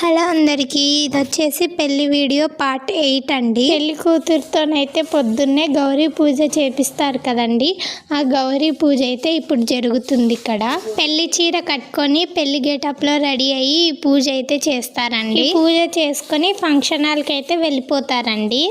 Hello అందరికీ ఇది వచ్చేసి పెళ్ళి వీడియో పార్ట్ ఎయిట్ అండి. పెళ్ళి కూతురుతోనైతే పొద్దున్నే గౌరీ పూజ చేపిస్తారు కదండి. ఆ గౌరీ పూజ అయితే ఇప్పుడు జరుగుతుంది ఇక్కడ. పెళ్ళి చీర కట్టుకొని పెళ్ళి గెటప్లో రెడీ అయ్యి పూజ అయితే చేస్తారండి. పూజ చేసుకొని ఫంక్షన్ హాల్కి అయితే వెళ్ళిపోతారండి.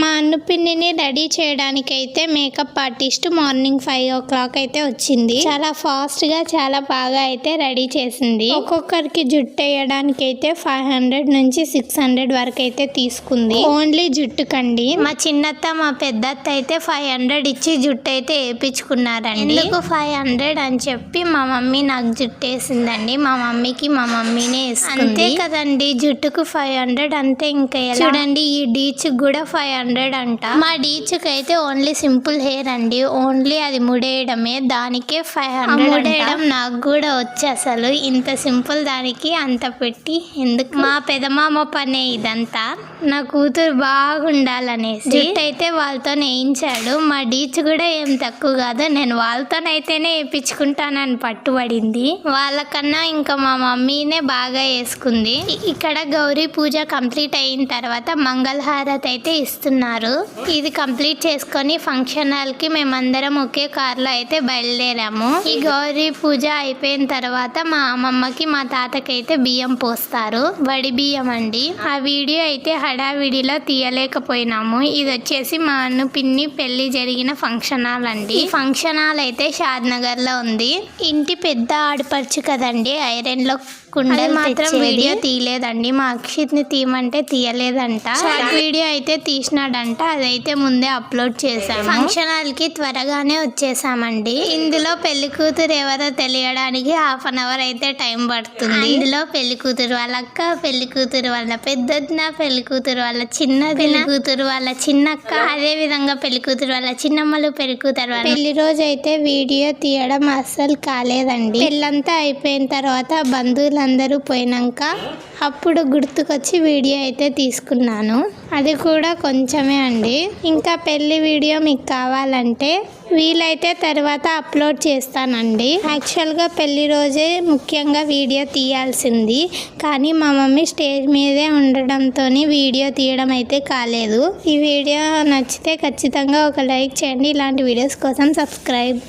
మా అన్న పిన్నిని రెడీ చేయడానికి అయితే makeup artist morning five o'clock అయితే వచ్చింది. చాలా ఫాస్ట్గా చాలా బాగా అయితే రెడీ చేసింది. ఒక్కొక్కరికి జుట్టు వేయడానికి అయితే ఫైవ్ హండ్రెడ్ నుంచి సిక్స్ హండ్రెడ్ వరకు అయితే తీసుకుంది. ఓన్లీ జుట్టు కండి. మా చిన్నత్త మా పెద్దత్త అయితే ఫైవ్ హండ్రెడ్ ఇచ్చి జుట్టు అయితే వేయించుకున్నారండి. ఎందుకు ఫైవ్ హండ్రెడ్ అని చెప్పి మా మమ్మీ నాకు జుట్టు వేసిందండి. మా మమ్మీకి మా మమ్మీనే అంతే కదండి జుట్టుకు ఫైవ్ హండ్రెడ్ అంతే ఇంకా చూడండి ఈ డీచ్ కూడా ఫైవ్ హండ్రెడ్ అంట. మా డీచ్కి అయితే ఓన్లీ సింపుల్ హెయిర్ అండి. ఓన్లీ అది ముడేయడమే. దానికే ఫైవ్ హండ్రెడ్ ముడేయడం నాకు కూడా వచ్చి అసలు. ఇంత సింపుల్ దానికి అంత పెట్టి ఎందుకు? మా పెదమామ పనే ఇదంతా. నా కూతురు బాగుండాలనేసి. జుట్టు అయితే వాళ్ళతో వేయించాడు. మా డీచ్ కూడా ఏం తక్కువ కాదు. నేను వాళ్ళతోనైతేనే వేయించుకుంటానని పట్టుబడింది. వాళ్ళకన్నా ఇంకా మా మమ్మీనే బాగా వేసుకుంది. ఇక్కడ గౌరీ పూజ కంప్లీట్ అయిన తర్వాత మంగళహారతి అయితే ఇస్తున్నారు ఇది కంప్లీట్ చేసుకొని ఫంక్షన్ హాల్కి మేమందరం ఒకే కార్లో అయితే బయలుదేరాము. ఈ గౌరీ పూజ అయిపోయిన తర్వాత మా అమ్మమ్మకి మా తాతకైతే బియ్యం పోస్తారు. వడి బియ్యం అండి. ఆ వీడియో అయితే హడావిడిలో తీయలేకపోయినాము. ఇది వచ్చేసి మా అన్ను పిన్ని పెళ్ళి జరిగిన ఫంక్షన్ హాల్ అండి. ఈ ఫంక్షన్ హాల్ అయితే షాద్ నగర్లో ఉంది. ఇంటి పెద్ద ఆడపడుచు కదండి ఐరన్లో కుండలు మాత్రం వీడియో తీయలేదండి. మా ని తీయమంటే తీయలేదంట. షార్ట్ వీడియో అయితే తీసినాడంట. అదైతే ముందే అప్లోడ్ చేశాము. ఫంక్షన్ హాల్కి త్వరగానే వచ్చేసామండి. ఇందులో పెళ్ళి కూతురు ఎవరో తెలియడానికి హాఫ్ అన్ అవర్ అయితే టైం పడుతుంది. ఇందులో పెళ్ళి కూతురు వాళ్ళ అక్క పెళ్ళి కూతురు వాళ్ళ పెద్దదిన పెళ్ళి కూతురు వాళ్ళ చిన్న పెళ్ళి కూతురు వాళ్ళ చిన్నక్క అదే విధంగా పెళ్ళి కూతురు వాళ్ళ చిన్నమ్మలు పెళ్ళి కూతురు వాళ్ళ పెళ్ళి రోజు అయితే వీడియో తీయడం అస్సలు కాలేదండి. పెళ్ళంతా అయిపోయిన తర్వాత అందరూ పోయినాక అప్పుడు గుర్తుకొచ్చి వీడియో అయితే తీసుకున్నాను. అది కూడా కొంచెమే అండి. ఇంకా పెళ్ళి వీడియో మీకు కావాలంటే వీలైతే తర్వాత అప్లోడ్ చేస్తానండి. యాక్చువల్గా పెళ్ళి రోజే ముఖ్యంగా వీడియో తీయాల్సింది. కానీ మా మమ్మీ స్టేజ్ మీదే ఉండడంతో వీడియో తీయడం అయితే కాలేదు. ఈ వీడియో నచ్చితే ఖచ్చితంగా ఒక లైక్ చేయండి. ఇలాంటి వీడియోస్ కోసం సబ్స్క్రైబ్